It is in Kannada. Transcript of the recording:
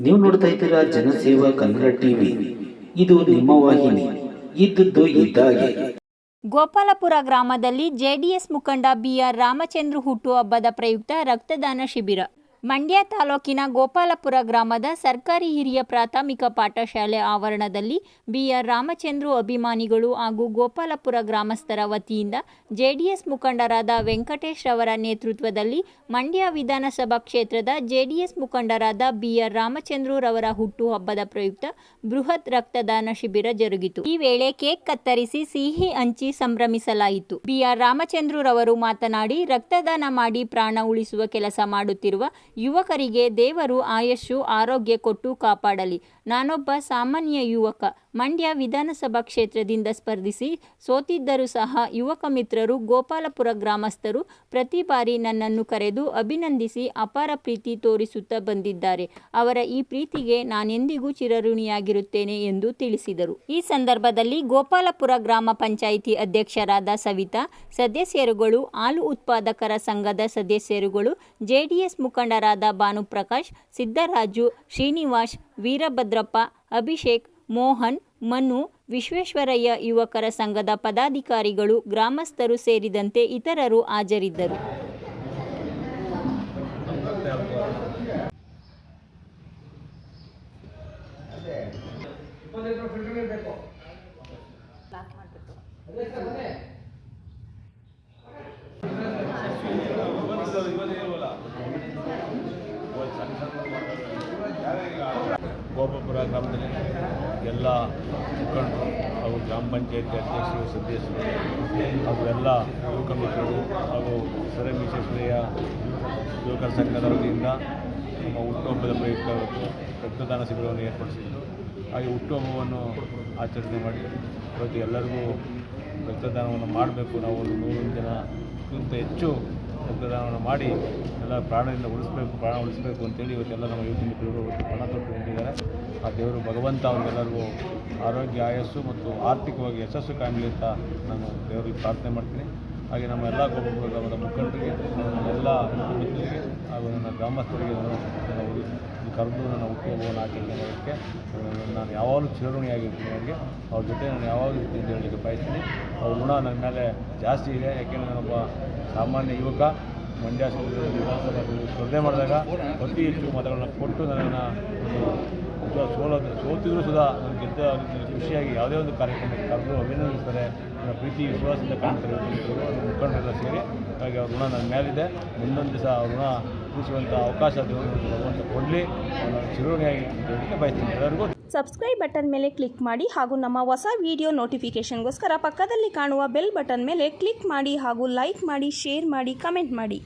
ನೀವು ನೋಡ್ತಾ ಇದ್ದೀರಾ ಜನಸೇವಾ ಕನ್ನಡ ಟಿವಿ. ಇದು ನಿಮ್ಮ ವಾಹಿನಿ. ಇದ್ದದ್ದು ಇದ್ದಾಗೆ. ಗೋಪಾಲಪುರ ಗ್ರಾಮದಲ್ಲಿ ಜೆಡಿಎಸ್ ಮುಖಂಡ ಬಿಆರ್ ರಾಮಚಂದ್ರ ಹುಟ್ಟುಹಬ್ಬದ ಪ್ರಯುಕ್ತ ರಕ್ತದಾನ ಶಿಬಿರ. ಮಂಡ್ಯ ತಾಲೂಕಿನ ಗೋಪಾಲಪುರ ಗ್ರಾಮದ ಸರ್ಕಾರಿ ಹಿರಿಯ ಪ್ರಾಥಮಿಕ ಪಾಠಶಾಲೆ ಆವರಣದಲ್ಲಿ ಬಿಆರ್ ರಾಮಚಂದ್ರು ಅಭಿಮಾನಿಗಳು ಹಾಗೂ ಗೋಪಾಲಪುರ ಗ್ರಾಮಸ್ಥರ ವತಿಯಿಂದ ಜೆಡಿಎಸ್ ಮುಖಂಡರಾದ ವೆಂಕಟೇಶ್ ರವರ ನೇತೃತ್ವದಲ್ಲಿ ಮಂಡ್ಯ ವಿಧಾನಸಭಾ ಕ್ಷೇತ್ರದ ಜೆಡಿಎಸ್ ಮುಖಂಡರಾದ ಬಿಆರ್ ರಾಮಚಂದ್ರು ರವರ ಹುಟ್ಟುಹಬ್ಬದ ಪ್ರಯುಕ್ತ ಬೃಹತ್ ರಕ್ತದಾನ ಶಿಬಿರ ಜರುಗಿತು. ಈ ವೇಳೆ ಕೇಕ್ ಕತ್ತರಿಸಿ ಸಿಹಿ ಹಂಚಿ ಸಂಭ್ರಮಿಸಲಾಯಿತು. ಬಿಆರ್ ರಾಮಚಂದ್ರರವರು ಮಾತನಾಡಿ, ರಕ್ತದಾನ ಮಾಡಿ ಪ್ರಾಣ ಉಳಿಸುವ ಕೆಲಸ ಮಾಡುತ್ತಿರುವ ಯುವಕರಿಗೆ ದೇವರು ಆಯಸ್ಸು, ಆರೋಗ್ಯ ಕೊಟ್ಟು ಕಾಪಾಡಲಿ. ನಾನೊಬ್ಬ ಸಾಮಾನ್ಯ ಯುವಕ. ಮಂಡ್ಯ ವಿಧಾನಸಭಾ ಕ್ಷೇತ್ರದಿಂದ ಸ್ಪರ್ಧಿಸಿ ಸೋತಿದ್ದರೂ ಸಹ ಯುವಕ ಮಿತ್ರರು, ಗೋಪಾಲಪುರ ಗ್ರಾಮಸ್ಥರು ಪ್ರತಿ ಬಾರಿ ನನ್ನನ್ನು ಕರೆದು ಅಭಿನಂದಿಸಿ ಅಪಾರ ಪ್ರೀತಿ ತೋರಿಸುತ್ತಾ ಬಂದಿದ್ದಾರೆ. ಅವರ ಈ ಪ್ರೀತಿಗೆ ನಾನೆಂದಿಗೂ ಚಿರಋಣಿಯಾಗಿರುತ್ತೇನೆ ಎಂದು ತಿಳಿಸಿದರು. ಈ ಸಂದರ್ಭದಲ್ಲಿ ಗೋಪಾಲಪುರ ಗ್ರಾಮ ಪಂಚಾಯಿತಿ ಅಧ್ಯಕ್ಷರಾದ ಸವಿತಾ, ಸದಸ್ಯರುಗಳು, ಹಾಲು ಉತ್ಪಾದಕರ ಸಂಘದ ಸದಸ್ಯರುಗಳು, ಜೆಡಿಎಸ್ ಮುಖಂಡರಾದ ಭಾನುಪ್ರಕಾಶ್, ಸಿದ್ದರಾಜು, ಶ್ರೀನಿವಾಸ್, ವೀರಭದ್ರಪ್ಪ, ಅಭಿಷೇಕ್, ಮೋಹನ್, ಮನು, ವಿಶ್ವೇಶ್ವರಯ್ಯ ಯುವಕರ ಸಂಘದ ಪದಾಧಿಕಾರಿಗಳು, ಗ್ರಾಮಸ್ಥರು ಸೇರಿದಂತೆ ಇತರರು ಹಾಜರಿದ್ದರು. ಗೋಪಾಪುರ ಗ್ರಾಮದಲ್ಲಿ ಎಲ್ಲ ಮುಖಂಡರು ಹಾಗೂ ಗ್ರಾಮ ಪಂಚಾಯತಿ ಅಧ್ಯಕ್ಷರು, ಸದಸ್ಯರು, ಹಾಗೂ ಎಲ್ಲ ಯುವಕ ಹಾಗೂ ಸರ ವಿಶ್ವೇಶ್ವರಯ್ಯ ಯುವಕರ ಸಂಘದ ವತಿಯಿಂದ ನಮ್ಮ ಹುಟ್ಟುಹಬ್ಬದ ಪ್ರಯುಕ್ತ ರಕ್ತದಾನ ಶಿಬಿರವನ್ನು ಏರ್ಪಡಿಸಿದ್ದು ಹಾಗೆ ಹುಟ್ಟುಹಬ್ಬವನ್ನು ಆಚರಣೆ ಮಾಡಿ ಇವತ್ತು ಎಲ್ಲರಿಗೂ ರಕ್ತದಾನವನ್ನು ಮಾಡಬೇಕು. ನಾವು ಒಂದು ನೂರು ಜನಕ್ಕಿಂತ ಹೆಚ್ಚು ರಕ್ತದಾನವನ್ನು ಮಾಡಿ ಎಲ್ಲ ಪ್ರಾಣದಿಂದ ಉಳಿಸ್ಬೇಕು, ಪ್ರಾಣ ಉಳಿಸ್ಬೇಕು ಅಂತೇಳಿ ಇವತ್ತೆಲ್ಲ ನಮ್ಮ ಯುವತಿ ಇವತ್ತು ಪಣ ತೊಟ್ಟು ನಿಂತಿದ್ದಾರೆ ಆ ದೇವರು ಭಗವಂತ ಅವ್ರಿಗೆಲ್ಲರಿಗೂ ಆರೋಗ್ಯ, ಆಯಸ್ಸು ಮತ್ತು ಆರ್ಥಿಕವಾಗಿ ಯಶಸ್ಸು ಕಾಣಲಿ ಅಂತ ನಾನು ದೇವರಿಗೆ ಪ್ರಾರ್ಥನೆ ಮಾಡ್ತೀನಿ. ಹಾಗೆ ನಮ್ಮ ಎಲ್ಲ ಗೋಪುರ ಮುಖಂಡರಿಗೆ ಎಲ್ಲ ಹಾಗೂ ನನ್ನ ಗ್ರಾಮಸ್ಥರಿಗೆ ಕರೆದು ನನ್ನ ಹುಟ್ಟುಹಬ್ಬವನ್ನು ಆಚರಣೆ ಮಾಡೋದಕ್ಕೆ ನಾನು- ಯಾವಾಗಲೂ ಚಿರಋಣಿಯಾಗಿರ್ತೀನಿ ಅವರಿಗೆ ಅವ್ರ ಜೊತೆ ನಾನು ಯಾವಾಗಲೂ ಇರ್ತೀನಿ ಅಂತ ಹೇಳಲಿಕ್ಕೆ ಬಯಸ್ತೀನಿ. ಅವ್ರ ಋಣ ನನ್ನ ಮೇಲೆ ಜಾಸ್ತಿ ಇದೆ. ಯಾಕೆಂದರೆ ನಾನೊಬ್ಬ ಸಾಮಾನ್ಯ ಯುವಕ. ಮಂಡ್ಯ ಸ್ಪರ್ಧೆ ಮಾಡಿದಾಗ ಅತಿ ಹೆಚ್ಚು ಮತಗಳನ್ನು ಕೊಟ್ಟು ನನ್ನನ್ನು ಸೋಲೋದು ಸೋತಿದ್ರು ಸುಧಾ ಗೆದ್ದ ಖುಷಿಯಾಗಿ ಯಾವುದೇ ಒಂದು ಕಾರ್ಯಕ್ರಮಕ್ಕೆ ಕರೆದು ಅಭಿನಂದಿಸ್ತಾರೆ. ಪ್ರೀತಿ, ವಿಶ್ವಾಸದಿಂದ ಕಾಣ್ತಾರೆ. ಮುಖಂಡರೆಲ್ಲ ಸೇರಿ ಹಾಗೆ ಅವ್ರ ಋಣ ನನ್ನ ಮೇಲಿದೆ. ಮುಂದೊಂದು ದಿವಸ ಅವ್ರ ಋಣ ತಿಳಿಸುವಂಥ ಅವಕಾಶ ಭಗವಂತ ಕೊಡಲಿ. ಚಿರೋಣಿಯಾಗಿ ಬಯಸ್ತೀನಿ. ಎಲ್ಲರಿಗೂ ಸಬ್ಸ್ಕ್ರೈಬ್ ಬಟನ್ ಮೇಲೆ ಕ್ಲಿಕ್ ಮಾಡಿ ಹಾಗೂ ನಮ್ಮ ಹೊಸ ವಿಡಿಯೋ ನೋಟಿಫಿಕೇಷನ್ಗೋಸ್ಕರ ಪಕ್ಕದಲ್ಲಿ ಕಾಣುವ ಬೆಲ್ ಬಟನ್ ಮೇಲೆ ಕ್ಲಿಕ್ ಮಾಡಿ ಹಾಗೂ ಲೈಕ್ ಮಾಡಿ ಶೇರ್ ಮಾಡಿ ಕಮೆಂಟ್ ಮಾಡಿ.